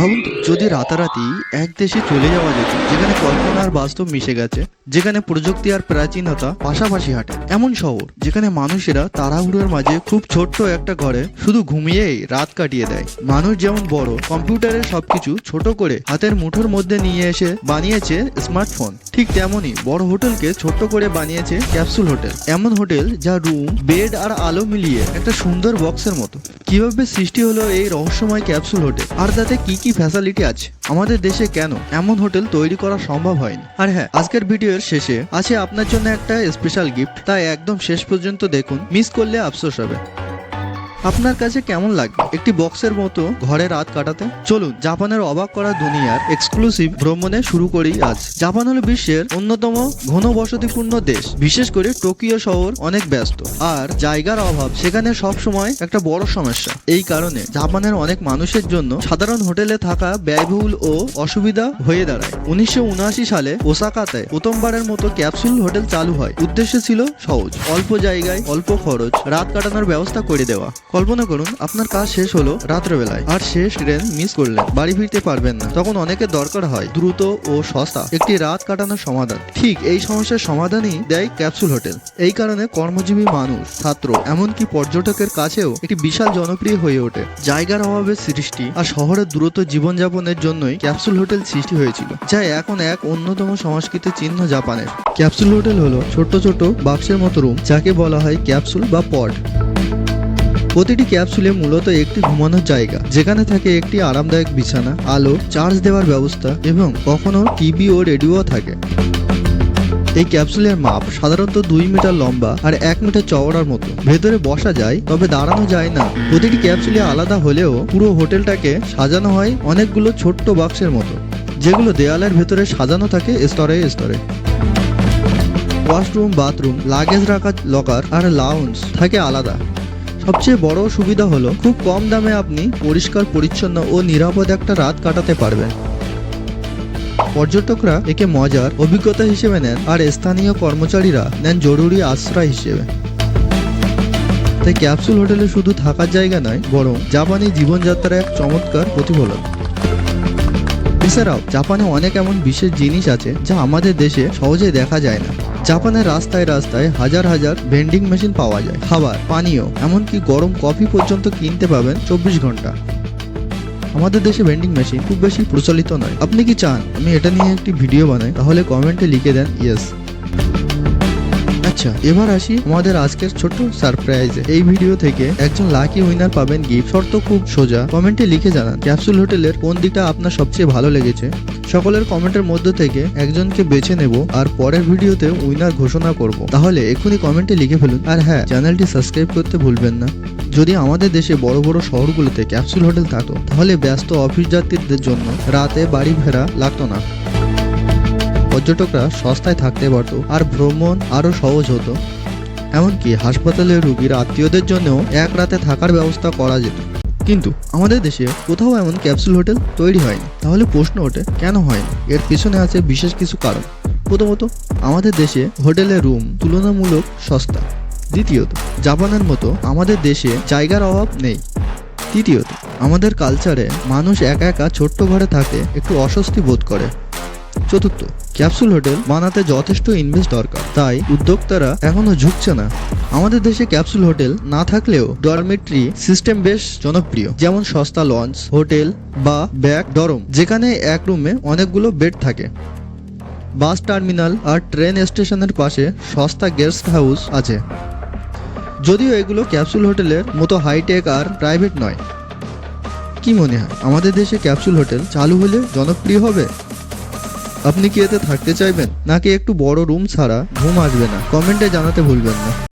ভাবুন তো, যদি রাতারাতি এক দেশে চলে যাওয়া যেত যেখানে কল্পনা আর বাস্তব মিশে গেছে যেখানে প্রযুক্তি আর প্রাচীনতা পাশাপাশি হাঁটে এমন শহর যেখানে মানুষেরা তাড়াহুড়োর মাঝে খুব ছোট্ট একটা ঘরে শুধু ঘুমিয়েই রাত কাটিয়ে দেয়। মানুষ যেমন বড় কম্পিউটারের সবকিছু ছোট করে হাতের মুঠোর মধ্যে নিয়ে এসে বানিয়েছে স্মার্টফোন। ঠিক তেমনই বড় হোটেলকে ছোট্ট করে বানিয়েছে ক্যাপসুল হোটেল। এমন হোটেল যা রুম বেড আর আলো মিলিয়ে একটা সুন্দর বক্সের মতো। কীভাবে সৃষ্টি হলো এই রহস্যময় ক্যাপসুল হোটেল? আর তাতে কি কি ফ্যাসিলিটি আছে? আমাদের দেশে কেন এমন হোটেল তৈরি করা সম্ভব হয়নি? আর হ্যাঁ আজকের ভিডিওর শেষে আছে আপনার জন্য একটা স্পেশাল গিফট তাই একদম শেষ পর্যন্ত দেখুন। মিস করলে আফসোস হবে। আপনার কাছে কেমন লাগবে? একটি বক্সের মতো ঘরে রাত কাটাতে? চলুন, জাপানের অবাক করা দুনিয়ার এক্সক্লুসিভ ভ্রমণে শুরু করি আজ। জাপান হলো বিশ্বের অন্যতম ঘনবসতিপূর্ণ দেশ। বিশেষ করে টোকিও শহর অনেক ব্যস্ত। আর জায়গার অভাব, সেখানে সব সময় একটা বড় সমস্যা। এই কারণে জাপানের অনেক মানুষের জন্য সাধারণ হোটেলে থাকা ব্যয়বহুল ও অসুবিধা হয়ে দাঁড়ায়। উনিশশো উনআশি সালে ওসাকাতে প্রথমবারের মতো ক্যাপসুল হোটেল চালু হয়। উদ্দেশ্য ছিল সহজ। অল্প জায়গায় অল্প খরচ, রাত কাটানোর ব্যবস্থা করে দেওয়া। কল্পনা করুন, আপনার কাজ শেষ হলো রাত্রেবেলায় আর শেষ ট্রেন মিস করলেন, বাড়ি ফিরতে পারবেন না। তখন অনেকের দরকার হয়, দ্রুত ও সস্তা, একটি রাত কাটানোর সমাধান। ঠিক এই সমস্যার সমাধানই দেয় ক্যাপসুল হোটেল। এই কারণে কর্মজীবী মানুষ, ছাত্র, এমনকি পর্যটকের কাছেও একটি বিশাল জনপ্রিয় হয়ে ওঠে। জায়গার অভাবের সৃষ্টি আর শহরের দ্রুত জীবনযাপনের জন্যই ক্যাপসুল হোটেল সৃষ্টি হয়েছিল, যা এখন এক অন্যতম সংস্কৃতির চিহ্ন জাপানের। ক্যাপসুল হোটেল হলো ছোট ছোট বাক্সের মতো রুম, যাকে বলা হয় ক্যাপসুল বা পড প্রতিটি ক্যাপসুলে মূলত একটি ঘুমানোর জায়গা। যেখানে থাকে একটি আরামদায়ক বিছানা, আলো, চার্জ দেওয়ার ব্যবস্থা এবং কখনো টিভি ও রেডিও থাকে। এই ক্যাপসুলের মাপ সাধারণত দুই মিটার লম্বা আর এক মিটার চওড়ার মতো। ভেতরে বসা যায়, তবে দাঁড়ানো যায় না। প্রতিটি ক্যাপসুলে আলাদা হলেও পুরো হোটেলটাকে সাজানো হয় অনেকগুলো ছোট্ট বাক্সের মতো, যেগুলো দেওয়ালের ভেতরে সাজানো থাকে স্তরে স্তরে। ওয়াশরুম, বাথরুম, লাগেজ রাখার লকার আর লাউঞ্জ থাকে আলাদা। সবচেয়ে বড় সুবিধা হলো, খুব কম দামে আপনি পরিষ্কার, পরিচ্ছন্ন ও নিরাপদ একটা রাত কাটাতে পারবেন। পর্যটকরা একে মজার অভিজ্ঞতা হিসেবে নেন আর স্থানীয় কর্মচারীরা নেন জরুরি আশ্রয় হিসেবে। তাই ক্যাপসুল হোটেলে শুধু থাকার জায়গা নয়, বরং জাপানি জীবনযাত্রার এক চমৎকার প্রতিফলন। এছাড়াও, জাপানে অনেক এমন বিশেষ জিনিস আছে যা আমাদের দেশে সহজে দেখা যায় না। জাপানের রাস্তায় রাস্তায় হাজার হাজার ভেন্ডিং মেশিন পাওয়া যায়। খাবার, পানীয়, এমনকি গরম কফি পর্যন্ত কিনতে পাবেন চব্বিশ ঘণ্টা। আমাদের দেশে ভেন্ডিং মেশিন খুব বেশি প্রচলিত নয়। আপনি কি চান আমি এটা নিয়ে একটি ভিডিও বানাই? তাহলে কমেন্টে লিখে দেন ইয়েস আচ্ছা এবার আসি আমাদের আজকের ছোট্ট সারপ্রাইজে এই ভিডিও থেকে একজন লাকি উইনার পাবেন গিফট শর্ত খুব সোজা। কমেন্টে লিখে জানান ক্যাপসুল হোটেলের কোন দিকটা আপনার সবচেয়ে ভালো লেগেছে? সকলের কমেন্টের মধ্য থেকে একজনকে বেছে নেব আর পরের ভিডিওতে উইনার ঘোষণা করব। তাহলে এক্ষুনি কমেন্টে লিখে ফেলুন। আর হ্যাঁ চ্যানেলটি সাবস্ক্রাইব করতে ভুলবেন না। যদি আমাদের দেশে বড় বড় শহরগুলোতে ক্যাপসুল হোটেল থাকতো, তাহলে ব্যস্ত অফিস যাত্রীদের জন্য রাতে বাড়ি ফেরা লাগতো না। পর্যটকরা সস্তায় থাকতে পারতো আর ভ্রমণ আরও সহজ হতো। এমনকি হাসপাতালে রুগীর আত্মীয়দের জন্যও এক রাতে থাকার ব্যবস্থা করা যেত। কিন্তু আমাদের দেশে কোথাও এমন ক্যাপসুল হোটেল তৈরি হয়নি। তাহলে প্রশ্ন ওঠে, কেন হয়নি? এর পিছনে আছে বিশেষ কিছু কারণ। প্রথমত, আমাদের দেশে হোটেলের রুম তুলনামূলক সস্তা। দ্বিতীয়ত, জাপানের মতো আমাদের দেশে জায়গার অভাব নেই। তৃতীয়ত, আমাদের কালচারে মানুষ একা একা ছোট্ট ঘরে থাকে, একটু অস্বস্তি বোধ করে। চতুর্থ, ক্যাপসুল হোটেল বানাতে যথেষ্ট ইনভেস্ট দরকার। তাই উদ্যোক্তারা এখনও ঝুঁকছে না। আমাদের দেশে ক্যাপসুল হোটেল না থাকলেও ডরমেট্রি সিস্টেম বেশ জনপ্রিয়। যেমন সস্তা লঞ্চ, হোটেল বা ব্যাক ডরম, যেখানে এক রুমে অনেকগুলো বেড থাকে। বাস টার্মিনাল আর ট্রেন স্টেশনের পাশে সস্তা গেস্ট হাউস আছে। যদিও এগুলো ক্যাপসুল হোটেলের মতো হাইটেক আর প্রাইভেট নয়। কি মনে হয়, আমাদের দেশে ক্যাপসুল হোটেল চালু হলে জনপ্রিয় হবে? আপনি কি এতে থাকতে চাইবেন? নাকি একটু বড় রুম ছাড়া ঘুম আসবে না? কমেন্টে জানাতে ভুলবেন না।